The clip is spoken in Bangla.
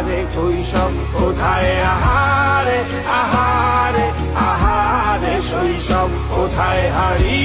শৈশব কোথায়? আহারে আহারে আহারে শৈশব কোথায়? হারিয়ে